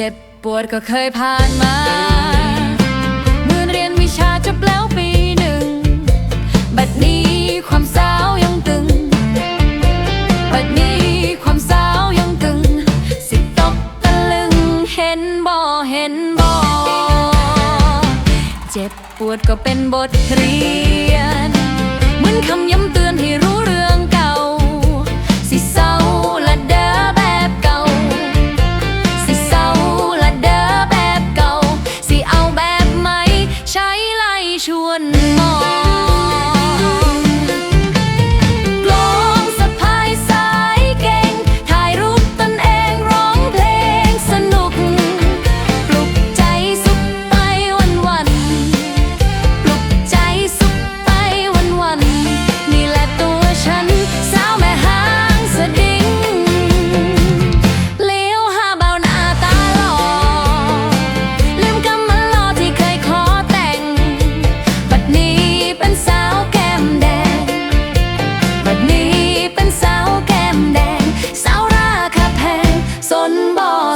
เจ็บปวดก็เคยผ่านมาเมื่อเรียนวิชาจบแล้วปีหนึ่ง บัดนี้ความสาวยังตึง บัดนี้ความสาวยังตึง สิตกตะลึงเห็นบ่เห็นบ่เจ็บปวดก็เป็นบทเรียน เหมือนคำย้ำเตือนให้รู้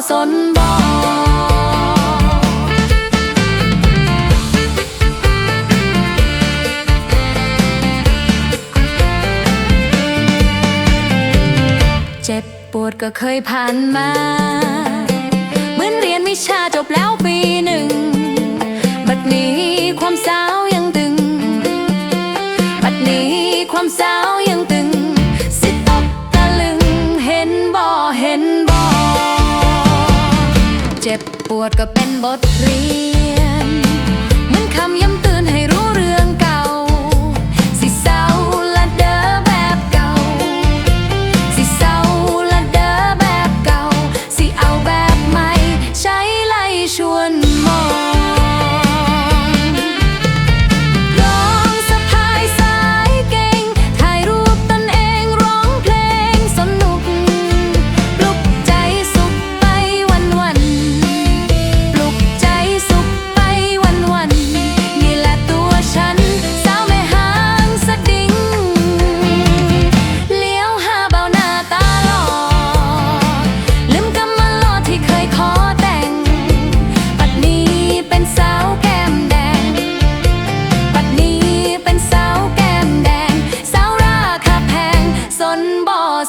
สนบ่เจ็บปวดก็เคยผ่านมา เหมือนเรียนวิชาจบแล้วปีหนึ่ง บัดนี้ความสาวยังตึง บัดนี้ความสาว เจ็บปวดก็เป็นบทเรียนเหมือนคำย้ำ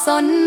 son